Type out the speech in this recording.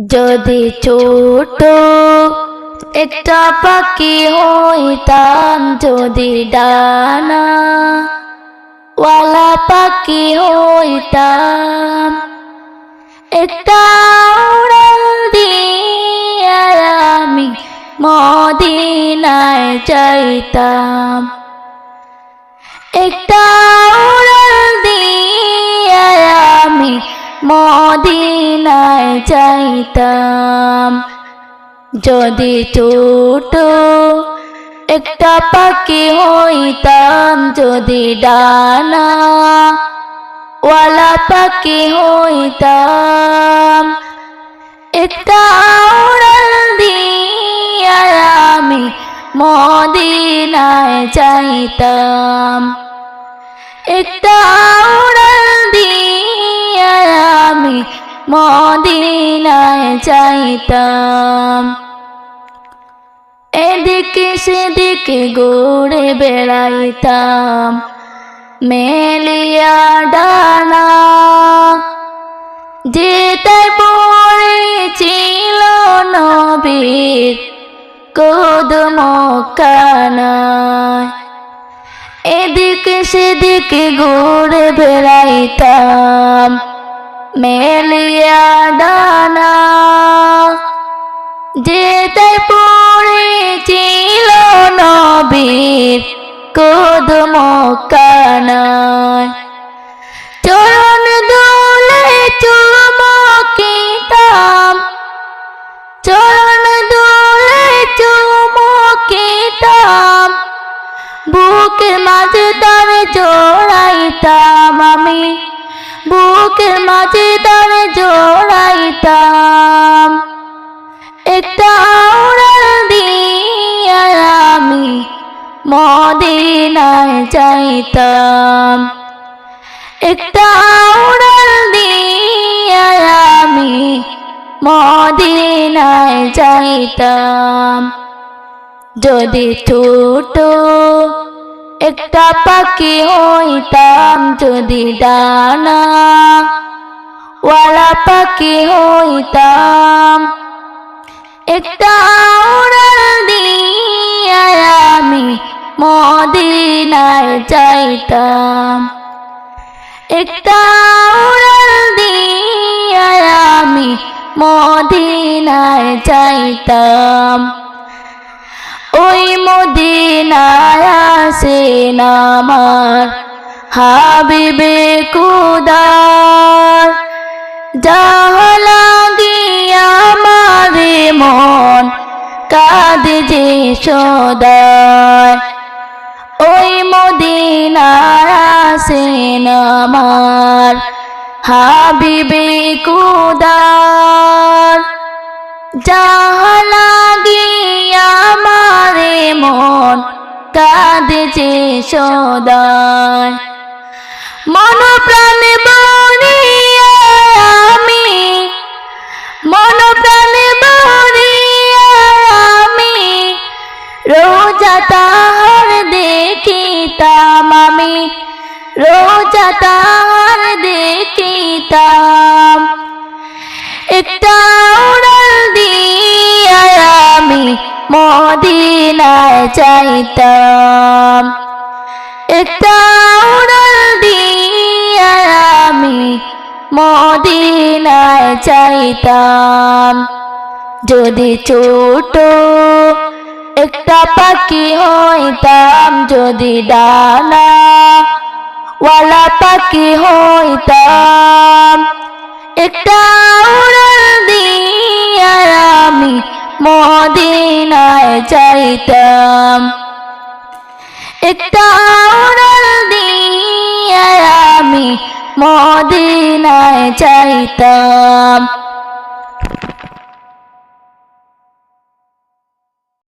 যদি ছোট একটা পাখি হইতাম, যদি ডানা ওয়ালা পাখি হইতাম, একটা আমি মদিনায় চাইতাম একটা যদি ছোট একটা পাখি হইতাম, যদি ডানা ওয়ালা পাখি হইতাম, একটা উড়াল দিয়ে আমি মদিনায় চাইতাম একটা উড়াল দিয়ে আমি মদিনায় চাইতাম এদিকে সেদিকে ঘুরে বেড়াইতাম, মেলিয়া ডানা। যেটাই পড়েছিল নবীর কদম এদিকে সেদিকে ঘুরে বেড়াইতাম, মেলিয়া ডানা। যেটাই পড়েছিল বুকের মাঝে তারে জোড়াইতাম আমি। বুকের মাঝে তারে জোড়াইতাম। একটা আমি মদিনায় যাইতাম। একটা উড়াল দিয়ে আমি মদিনায় যদি ছোট একটা পাখি হইতাম, যদি ডানা ওয়ালা পাখি হইতাম, একটা আমি মদিনায় যাইতাম। একটা উড়াল আমি মদিনায় যাইতাম। ওই মদিনায় আসেন আমার হাবিবে কুদার জাহলা গিয়া আমারে মন কাঁদে যে সদায়। ওই মদিনায় আসেন আমার হাবিবে কুদার জাহলা মন কাঁদে যে সদায় মন প্রাণ আমি মন প্রাণ আমি, রোজা দেখিতাম আমি, রোজা তাহার দেখিতাম। একটা মদিনায় চাইতাম একটা উড়াল দিয়ে আমি মদিনায় চাইতাম যদি ছোট একটা পাখি হইতাম, যদি ডানা ওয়ালা পাখি হইতাম। একটা উড়াল দিয়ে আমি মদিনায় চাইতাম একটা আমি মদিনায় যাইতাম।